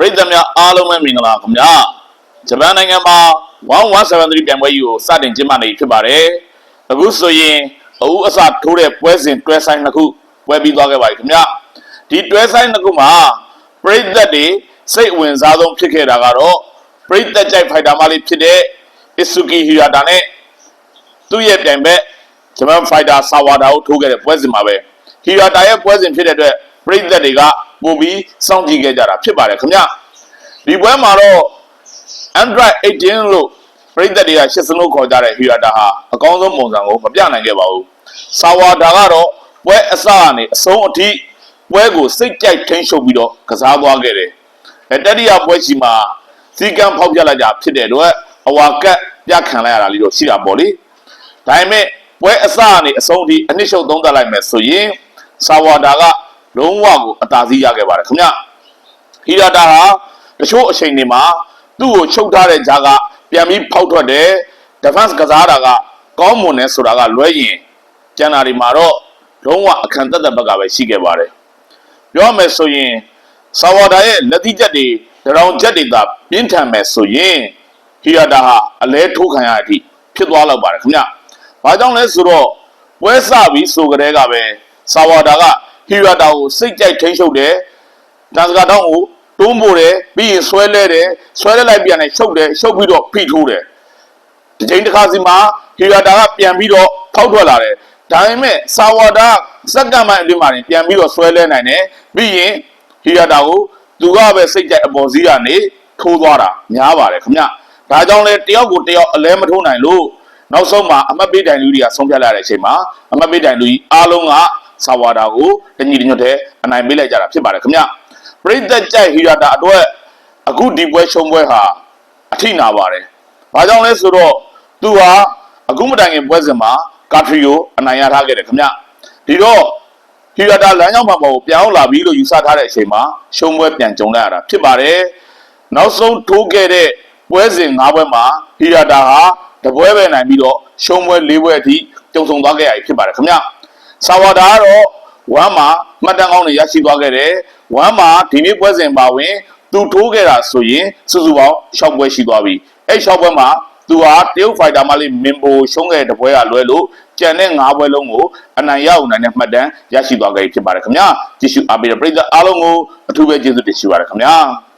ပရိသတ်များအားလုံးပဲမင်္ဂလာခင်ဗျာဂျပန်နိုင်ငံမှာ1173ပြိုင်ပွဲကြီးကိုစတင်ကျင်းပနေပြီဖြစ်ပါတယ်အခုဆိုရင်အဦးအစထိုးတဲ့ပွဲစဉ်တွဲဆိုင်နှစ်ခုပွဲပြီးသွားခဲ့ပါပြီခင်ဗျာဒီတွဲဆိုင်နှစ်ခုမှာပရိသတ်တွေစိတ်အဝင်စားဆုံးဖြစ်ခဲ့တာကတော့ပရိသတ်ကြိုက်ဖိုက်တာမလေးဖြစ်တဲ့ Isuki Hirata နဲ့သူ့ရဲ့ပြိုင်ဘက်ဂျပန်ဖိုက်တာဆာဝါဒါကိုထိုးခဲ့တဲ့ပွဲစဉ်မှာပဲ Hirata ရဲ့ပွဲစဉ်ဖြစ်တဲ့အတွက်ပရိသတ်တွေက ပုံပြီးစောင့်ကြည့်ခဲ့ကြတာဖြစ်ပါတယ်ခင်ဗျာဒီပွဲမှာတော့ Android 18လို့ပြည်သက်တွေကရှစ်စလုံးခေါ်ကြတဲ့ Hirata ဟာအကောင်းဆုံးပုံစံကိုမပြနိုင်ခဲ့ပါဘူး။ဆာဝါဒါကတော့ပွဲအစကနေအဆုံးအထိပွဲကိုစိတ်ကြိုက်ထိန်းချုပ်ပြီးတော့ကစားသွားခဲ့တယ်။အဲတတိယပွဲရှိမှာစီကံဖောက်ပြလိုက်ကြဖြစ်တဲ့အတွက်အဝါကတ်ပြခံလိုက်ရတာလေးတော့ရှိတာပေါ့လေ။ဒါပေမဲ့ပွဲအစကနေအဆုံးအထိအနစ်ရှုပ်သုံးသပ်လိုက်မယ်ဆိုရင်ဆာဝါဒါက လုံးဝကိုအသာစီးရခဲ့ပါတယ်ခင်ဗျ။ဟီရာတာဟာတချို့အချိန်တွေမှာသူ့ကိုချုပ်ထားတဲ့ဂျာကပြန်ပြီးဖောက်ထွက်တယ် defense ကစားတာကကောင်းမွန်တယ်ဆိုတာကလွဲရင်ကျန်တာတွေမှာတော့လုံးဝအခန့်သက်သက်ဘက်ကပဲရှိခဲ့ပါတယ်ပြောရမယ်ဆိုရင်ဆာဝါဒါရဲ့လက်တိချက်တွေဒရောင်ချက်တွေသာပြင်းထန်မယ်ဆိုရင်ဟီရာတာဟာအလဲထိုးခံရတဲ့အထိဖြစ်သွားလောက်ပါတယ်ခင်ဗျ။ဘာကြောင့်လဲဆိုတော့ပွဲစပြီးဆိုကြတဲ့ကပဲဆာဝါဒါက ဟီရာတာကိုစိတ်ကြိုက်ထိန်းချုပ်တယ်တန်စကာတောင်းကိုတွန်းပို့တယ်ပြီးရင်ဆွဲလဲတယ်ဆွဲလဲလိုက်ပြန်တယ်ရှုပ်တယ်ရှုပ်ပြီးတော့ဖိထိုးတယ်ဒီချိန်တစ်ခါစီမှာဟီရာတာကပြန်ပြီးတော့ဖောက်ထွက်လာတယ်ဒါပေမဲ့ဆာဝါဒါစက္ကန့်ပိုင်းအတွင်းမှာတင်ပြန်ပြီးတော့ဆွဲလဲနိုင်တယ်ပြီးရင်ဟီရာတာကိုသူကပဲစိတ်ကြိုက်အပေါ်စီးကနေထိုးသွားတာများပါတယ်ခင်ဗျဒါကြောင့်လဲတယောက်ကိုတယောက်အလဲမထိုးနိုင်လို့နောက်ဆုံးမှာအမတ်ပေးတိုင်လူတွေကဆုံးဖြတ်လာတဲ့အချိန်မှာအမတ်ပေးတိုင်လူကြီးအားလုံးက ဆာဝါဒါကိုတညီတညွတ်တဲ့အနိုင်ပေးလိုက်ကြတာဖြစ်ပါတယ်ခင်ဗျပရိသတ်ကြိုက်ဟီရာတာအတွက်အခုဒီပွဲရှုံးပွဲဟာအထိနာပါတယ်။ဘာကြောင့်လဲဆိုတော့သူဟာအခုမတိုင်ခင်ပွဲစဉ်မှာကာထရီကိုအနိုင်ရထားခဲ့တယ်ခင်ဗျ။ဒီတော့ဟီရာတာလမ်းကြောင်းမှာပေါ်ကိုပြောင်းလာပြီလို့ယူဆထားတဲ့အချိန်မှာရှုံးပွဲပြန်ကြုံလိုက်ရတာဖြစ်ပါတယ်။နောက်ဆုံးထိုးခဲ့တဲ့ပွဲစဉ်၅ပွဲမှာဟီရာတာဟာတပွဲပဲနိုင်ပြီးတော့ရှုံးပွဲ၄ပွဲအထိကြုံဆုံသွားခဲ့ရပြီဖြစ်ပါတယ်ခင်ဗျ။ ဆာဝါဒါကတော့ဝမ်းမှာမှတ်တမ်းကောင်းတွေရရှိသွားခဲ့တယ်။ဝမ်းမှာဒီနေ့ပွဲစဉ်ပါဝင် သူထိုးခဲ့တာဆိုရင်စုစုပေါင်း၆ပွဲရှိသွားပြီ။အဲ့၆ပွဲမှာသူဟာတရုတ်ဖိုက်တာမလေးမင်ပိုရှုံးခဲ့တဲ့ပွဲကလွဲလို့ကြံတဲ့၅ပွဲလုံးကိုအနိုင်ရအောင်နိုင်တဲ့မှတ်တမ်းရရှိသွားခဲ့ပြီဖြစ်ပါတယ်ခင်ဗျာ။ကြည့်ရှုအားပေးတဲ့ပရိသတ်အားလုံးကိုအထူးပဲကျေးဇူးတင်ရှိပါတယ်ခင်ဗျာ။